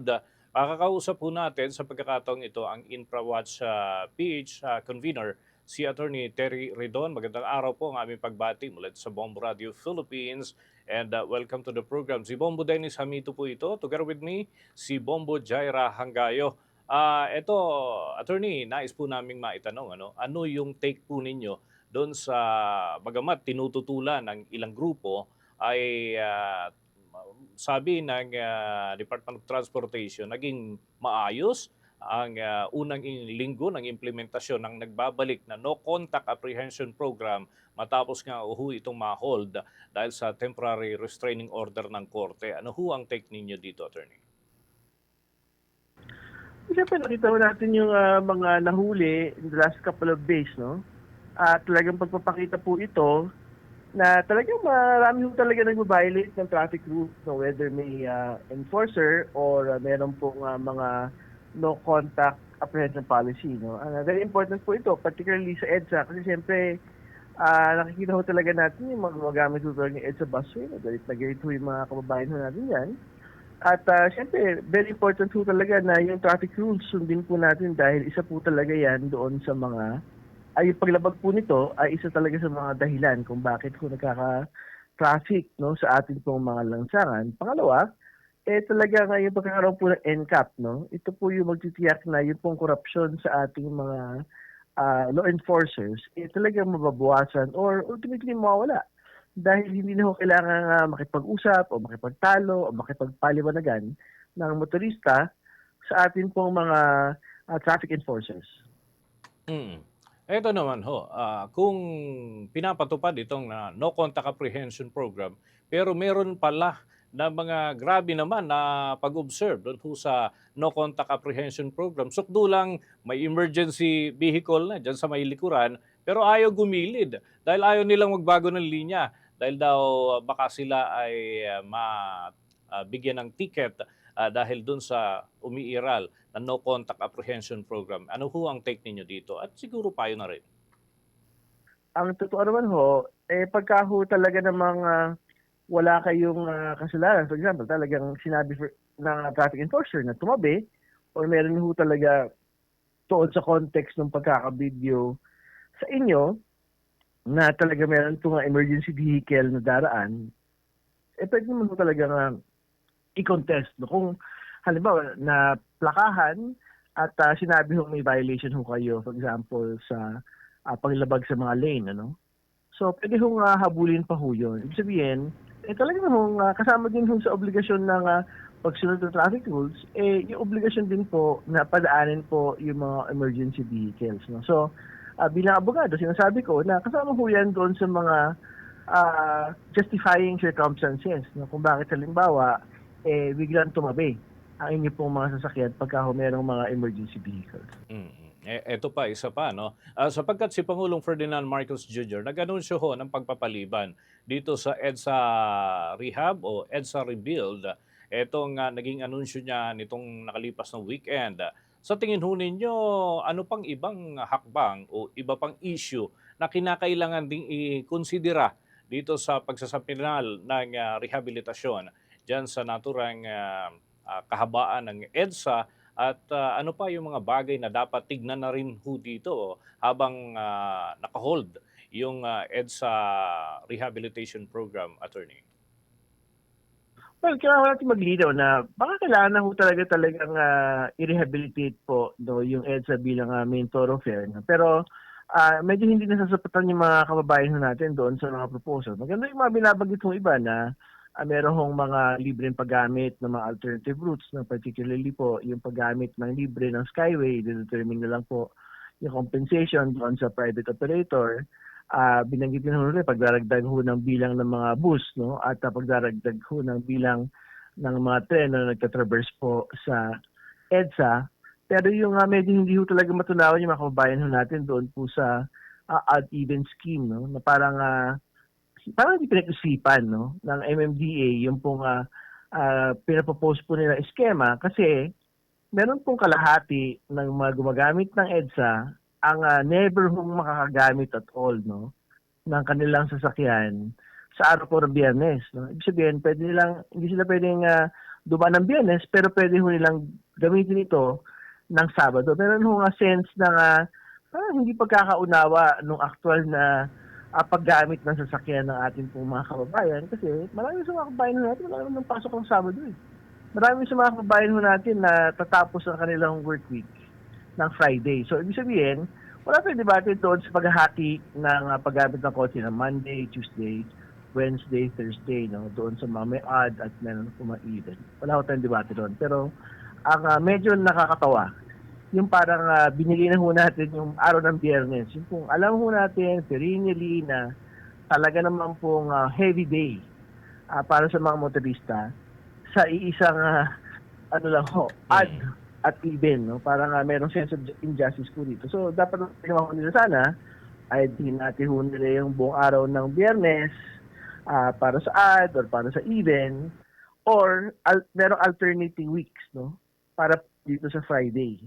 Uh, Makakausap po natin sa pagkakataong ito ang InfraWatch uh, PH uh, convener, si Attorney Terry Redon. Magandang araw po ang aming pagbati mula sa Bombo Radio Philippines and uh, welcome to the program. Si Bombo Dennis Hamito po ito. Together with me, si Bombo Jaira Hangayo. Ah, ito, attorney, nais po naming maitanong ano, ano yung take po ninyo doon sa bagamat tinututulan ng ilang grupo ay ah, sabi ng ah, Department of Transportation naging maayos ang ah, unang in- linggo ng implementasyon ng nagbabalik na no contact apprehension program matapos nga uhu itong ma-hold dahil sa temporary restraining order ng korte. Ano ho ang take ninyo dito, attorney? Siyempre, nakita mo natin yung ah, mga nahuli in the last couple of days, no? At talagang pagpapakita po ito na talagang marami ho talaga nag-violate ng traffic rules, no? whether may ah, enforcer or ah, meron pong ah, mga no contact apprehension policy. No? Ah, very important po ito, particularly sa EDSA, kasi siyempre ah, nakikita ho talaga natin yung mga gumagamit talaga ng EDSA busway. No? Galit na galit ho yung mga kababayan ho natin yan. At uh, syempre, very important po talaga na yung traffic rules sundin po natin dahil isa po talaga yan doon sa mga, ay paglabag po nito ay isa talaga sa mga dahilan kung bakit po nagkaka-traffic no, sa ating pong mga lansangan. Pangalawa, eh talaga nga yung pagkakaroon po ng NCAP, no? ito po yung magtitiyak na yung pong korupsyon sa ating mga ah, law enforcers, eh talagang mababawasan or ultimately mawawala dahil hindi na ho kailangan uh, makipag-usap o makipagtalo o makipagpaliwanagan ng motorista sa atin pong mga ah, traffic enforcers. Mm. Ito naman ho, ah, kung pinapatupad itong na no contact apprehension program, pero meron pala na mga grabe naman na pag-observe doon sa no contact apprehension program. Sukdo lang may emergency vehicle na dyan sa may likuran, pero ayaw gumilid dahil ayaw nilang magbago ng linya dahil daw ah, baka sila ay ah, ma ah, bigyan ng ticket ah, dahil dun sa umiiral na no contact apprehension program. Ano ho ang take ninyo dito? At siguro payo na rin. Ang totoo naman ho, eh pagka ho talaga namang ah, wala kayong ah, kasalanan, for example, talagang sinabi for, ng traffic enforcer na tumabi or meron ho talaga tuon sa context ng pagkakabideo sa inyo na talaga meron itong emergency vehicle na daraan, eh pwede naman talaga nga i-contest. No? Kung halimbawa na plakahan at ah, sinabi ho may violation ho kayo, for example, sa ah, paglabag sa mga lane, ano? So, pwede hong ah, habulin pa ho yun. Ibig sabihin, eh talaga hong ah, kasama din ho sa obligasyon ng ah, pagsunod ng traffic rules, eh yung obligasyon din po na padaanin po yung mga emergency vehicles. No? So, ah, bilang abogado, sinasabi ko na kasama ho yan doon sa mga ah, justifying circumstances. No? Kung bakit halimbawa, eh, biglang tumabi ang inyo pong mga sasakyan pagka ho merong mga emergency vehicles. Mm. Eh, eto pa, isa pa, no? Ah, sapagkat si Pangulong Ferdinand Marcos Jr. nag-anunsyo ho ng pagpapaliban dito sa EDSA Rehab o EDSA Rebuild. Etong ah, naging anunsyo niya nitong nakalipas ng weekend. Sa tingin ho ninyo, ano pang ibang hakbang o iba pang issue na kinakailangan ding i-konsidera dito sa pagsasapinal ng ah, rehabilitasyon dyan sa naturang ah, kahabaan ng EDSA at ah, ano pa yung mga bagay na dapat tignan na rin ho dito habang ah, nakahold yung ah, EDSA Rehabilitation Program, Attorney? Well, kailangan natin maglinaw na baka kailangan na ho talaga talagang ah, i-rehabilitate po no, yung EDSA bilang ah, main thoroughfare. No? Pero ah, medyo hindi nasasapatan yung mga kababayan natin doon sa mga proposal. Maganda yung mga binabanggit ng iba na uh, meron hong mga libreng paggamit ng mga alternative routes, na particularly po yung paggamit ng libre ng Skyway, determine na lang po yung compensation doon sa private operator. Ah, binanggit din rin pagdaragdag ho ng bilang ng mga bus no? At uh, pagdaragdag ho ng bilang ng mga tren na nagtatraverse po sa EDSA. Pero yung uh, medyo hindi ho talaga matunawan yung mga kababayan natin doon po sa ah, odd even scheme no? Na parang ah, parang hindi pinag-isipan no ng MMDA yung pong uh, pinapropose po nila eskema kasi meron pong kalahati ng mga gumagamit ng EDSA ang ah, never hong makakagamit at all no ng kanilang sasakyan sa araw po ng biyernes. No? Ibig sabihin, pwede nilang, hindi sila pwedeng ah, dumaan ng biyernes, pero pwede ho nilang gamitin ito ng Sabado. Meron ho nga sense na nga, parang hindi pagkakaunawa nung actual na ah, paggamit ng sasakyan ng ating pong mga kababayan kasi marami sa mga kababayan natin, wala naman pasok ng Sabado eh. Marami sa mga kababayan natin na tatapos ang kanilang work week ng Friday. So, ibig sabihin, wala tayong debate doon sa paghahati ng ah, paggamit ng kotse ng Monday, Tuesday, Wednesday, Thursday, no? doon sa mga may odd at meron po mga even. Wala ko tayong debate doon. Pero ang ah, medyo nakakatawa, yung parang ah, binili na ho natin yung araw ng biyernes. Yung pong alam ho natin, perennially na talaga naman pong ah, heavy day ah, para sa mga motorista sa iisang ah, ano lang ho, odd at even, no? Parang uh, merong sense of injustice po dito. So, dapat ko nila sana ay di natin ho nila yung buong araw ng biyernes ah, para sa odd or para sa even or al- merong alternating weeks, no? Para dito sa Friday.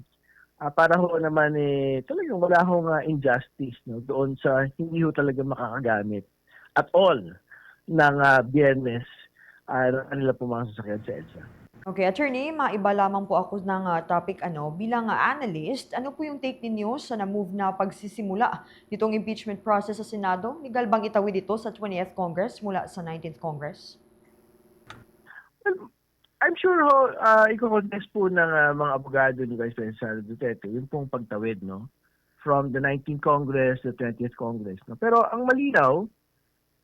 Ah, para ho naman eh, talagang wala hong ah, injustice no? doon sa hindi ho talaga makakagamit at all ng ah, biyernes uh, ng kanila po mga sasakyan sa EDSA. Okay, attorney, maiba lamang po ako ng ah, topic ano. Bilang ah, analyst, ano po yung take ninyo sa na-move na pagsisimula nitong impeachment process sa Senado? Legal bang itawid ito sa 20th Congress mula sa 19th Congress? Well, I'm sure ho, uh, i-contest po ng ah, mga abogado ni Vice President Sara Duterte yung pong pagtawid, no? From the 19th Congress to the 20th Congress. No? Pero ang malinaw,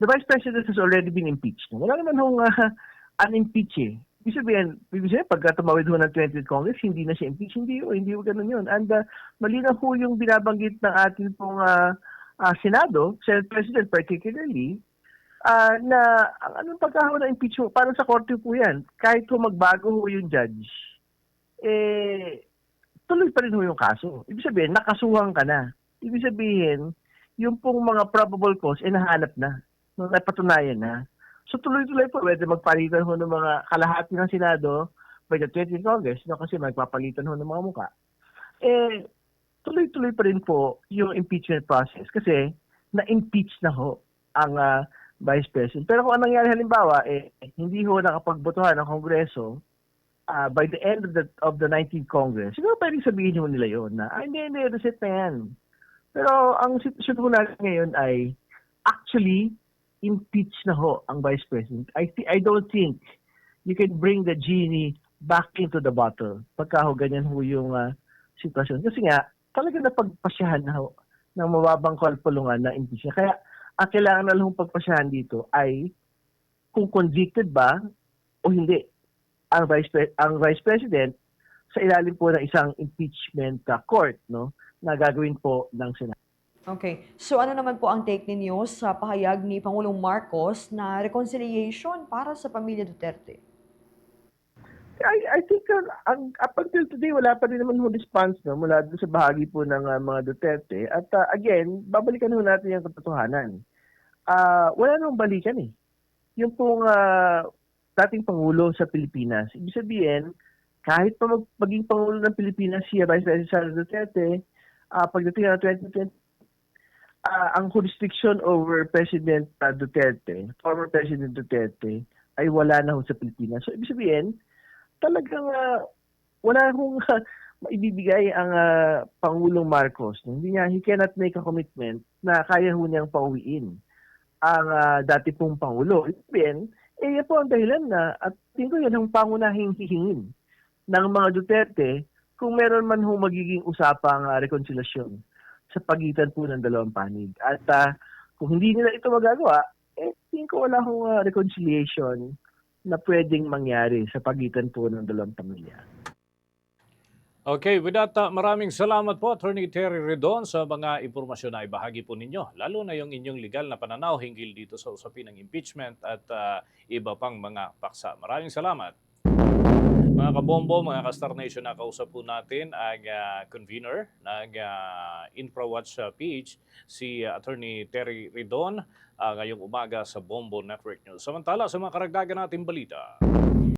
the Vice President has already been impeached. No? Wala naman hong uh, un-impeach eh. Ibig sabihin, ibig sabihin, pagka tumawid ho ng 20th Congress, hindi na siya impeach. Hindi ho, hindi ho ganun yun. And uh, malinaw ho yung binabanggit ng ating pong ah, ah, Senado, Senate President particularly, ah na ang anong pagkakaroon ng impeachment, parang sa korte po yan, kahit kung magbago ho yung judge, eh, tuloy pa rin ho yung kaso. Ibig sabihin, nakasuhan ka na. Ibig sabihin, yung pong mga probable cause, eh, nahanap na. Napatunayan na. So, tuloy-tuloy po, pwede magpalitan ho ng mga kalahati ng Senado by the 20th Congress, no, kasi magpapalitan ho ng mga muka. Eh, tuloy-tuloy pa rin po yung impeachment process kasi na-impeach na ho ang ah, Vice President. Pero kung anong nangyari halimbawa, eh, hindi ho nakapagbotohan ng Kongreso ah, by the end of the of the 19th Congress, siguro pwedeng sabihin ho nila yon na, ay, hindi, hindi, reset na yan. Pero ang sitwasyon ho natin ngayon ay actually impeach na ho ang Vice President. I, thi- I don't think you can bring the genie back into the bottle pagka ho ganyan ho yung ah, sitwasyon. Kasi nga, talaga napagpasyahan na ho ng mababang kalpulungan na impeach na. Kaya, ang kailangan na lang pagpasyahan dito ay kung convicted ba o hindi ang Vice, Pre- ang Vice President sa ilalim po ng isang impeachment ah, court no na gagawin po ng Senado. Okay. So ano naman po ang take ninyo sa pahayag ni Pangulong Marcos na reconciliation para sa pamilya Duterte? I, I think uh, ang, up until today, wala pa rin naman ho response no, mula sa bahagi po ng uh, mga Duterte. At uh, again, babalikan ho natin yung katotohanan. Ah, wala nang balikan eh. Yung pong uh, dating Pangulo sa Pilipinas. Ibig sabihin, kahit pa mag, maging Pangulo ng Pilipinas si Vice President Duterte, ah, pagdating ng 2020, ah, ang jurisdiction over President ah, Duterte, former President Duterte, ay wala na ho sa Pilipinas. So, ibig sabihin, talagang ah, wala hong ah, maibibigay ang ah, Pangulong Marcos. Hindi niya, he cannot make a commitment na kaya ho niyang pauwiin ang ah, dati pong Pangulo. Ibig eh, yan po ang dahilan na at tingin ko yan ang pangunahing hihingin ng mga Duterte kung meron man ho magiging usapang ah, rekonsilasyon sa pagitan po ng dalawang panig. At ah, kung hindi nila ito magagawa, eh, tingin ko wala hong ah, reconciliation na pwedeng mangyari sa pagitan po ng dalawang pamilya. Okay, with that, uh, maraming salamat po, Attorney Terry Redon, sa mga impormasyon na ibahagi po ninyo, lalo na yung inyong legal na pananaw hinggil dito sa usapin ng impeachment at uh, iba pang mga paksa. Maraming salamat. Mga kabombo, mga ka-Star Nation, nakausap po natin ang uh, convener ng uh, InfraWatch uh, PH, si uh, Attorney Terry Redon, uh, ngayong umaga sa Bombo Network News. Samantala, sa mga karagdagan nating balita.